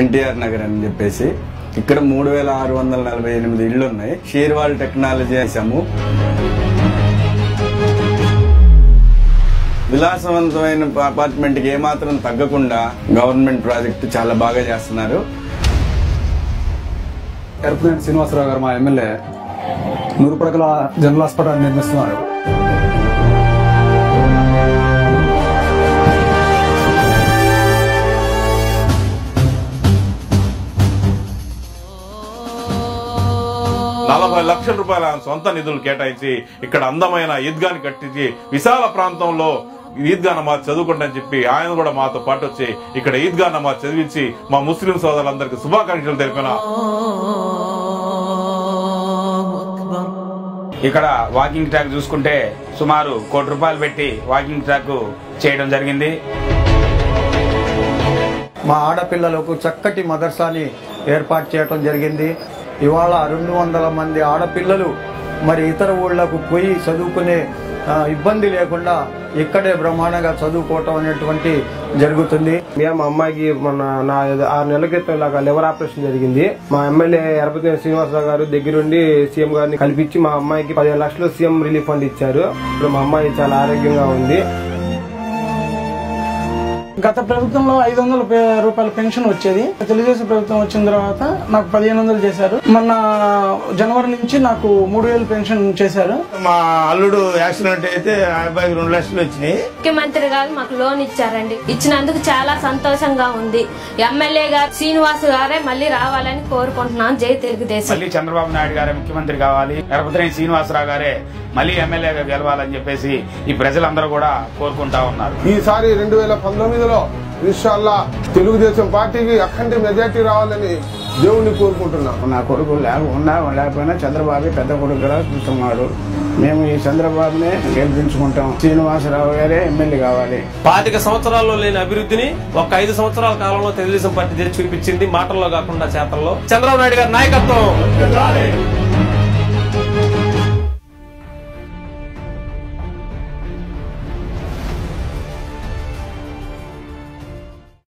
ఎన్టీఆర్ నగర్ అని చెప్పేసి. ఇక్కడ మూడు వేల ఆరు వందల నలభై ఎనిమిది ఇళ్ళు ఉన్నాయి షీర్వాల్ టెక్నాలజీ వేసాము విలాసవంతమైన అపార్ట్మెంట్కి ఏమాత్రం తగ్గకుండా గవర్నమెంట్ ప్రాజెక్ట్ చాలా బాగా చేస్తున్నారు. ఎర్రపనేని శ్రీనివాసరావు గారు మా ఎమ్మెల్యే. నూరు పడకల జనరల్ హాస్పిటల్ నిర్మిస్తున్నారు. నలభై లక్షల రూపాయల సొంత నిధులు కేటాయించి ఇక్కడ అందమైన ఈద్గాని కట్టించి విశాల ప్రాంతంలో ఈద్గా నమాజ్ చదువుకుంటని చెప్పి ఆయన కూడా మాతో పాటు వచ్చి ఇక్కడ ఈద్గా నమాజ్ చదివించి మా ముస్లిం సోదరులందరికీ శుభాకాంక్షలు తెలిపిన ఇక్కడ వాకింగ్ ట్రాక్ చూసుకుంటే సుమారు కోటి రూపాయలు పెట్టి వాకింగ్ ట్రాక్ చేయడం జరిగింది. మా ఆడపిల్లలకు చక్కటి మదర్సాని ఏర్పాటు చేయడం జరిగింది. ఇవాళ రెండు వందల మంది ఆడపిల్లలు మరి ఇతర ఊళ్ళకు పోయి చదువుకునే ఇబ్బంది లేకుండా ఇక్కడే బ్రహ్మాండంగా చదువుకోవటం అనేటువంటి జరుగుతుంది. మేము మా అమ్మాయికి మన నా ఆరు నెలల క్రితం ఇలాగా లివర్ ఆపరేషన్ జరిగింది. మా ఎమ్మెల్యే ఎరపతి శ్రీనివాసరావు గారు దగ్గరుండి సీఎం గారిని కల్పించి మా అమ్మాయికి పదిహేను లక్షలు సీఎం రిలీఫ్ ఫండ్ ఇచ్చారు. ఇప్పుడు మా అమ్మాయి చాలా ఆరోగ్యంగా ఉంది. గత ప్రభుత్వంలో ఐదు వందల రూపాయల పెన్షన్ వచ్చేది. తెలుగుదేశం ప్రభుత్వం వచ్చిన తర్వాత నాకు పదిహేను వందలు చేశారు. మొన్న జనవరి నుంచి నాకు మూడు వేలు పెన్షన్ చేశారు. మా అల్లుడు యాక్సిడెంట్ అయితే ఆ అబ్బాయికి రెండు లక్షలు వచ్చినాయి. ముఖ్యమంత్రి గారు మాకు లోన్ ఇచ్చారండి. ఇచ్చినందుకు చాలా సంతోషంగా ఉంది. ఎమ్మెల్యే గారు శ్రీనివాస్ గారే మళ్ళీ రావాలని కోరుకుంటున్నాం. జై తెలుగుదేశం. మళ్ళీ చంద్రబాబు నాయుడు గారే ముఖ్యమంత్రి కావాలి. ఎరపతిరేని శ్రీనివాసరావు గారే మళ్ళీ ఎమ్మెల్యేగా గెలవాలని చెప్పేసి ఈ ప్రజలందరూ కూడా కోరుకుంటా ఉన్నారు. ఈసారి రెండు వేల పంతొమ్మిదిలో ఇన్షాల్లా తెలుగుదేశం పార్టీకి అఖండ మెజార్టీ రావాలని దేవుణ్ణి కోరుకుంటున్నాం. నా కొడుకు ఉన్నా లేకపోయినా చంద్రబాబు పెద్ద కొడుకుగా చూస్తున్నాడు. మేము ఈ చంద్రబాబునే గెలిపించుకుంటాం. శ్రీనివాసరావు గారే ఎమ్మెల్యే కావాలి. పాతిక సంవత్సరాల్లో లేని అభివృద్ధిని ఒక ఐదు సంవత్సరాల కాలంలో తెలుగుదేశం పార్టీ చేసి చూపించింది మాటల్లో కాకుండా చేతల్లో. చంద్రబాబు నాయుడు గారి నాయకత్వం.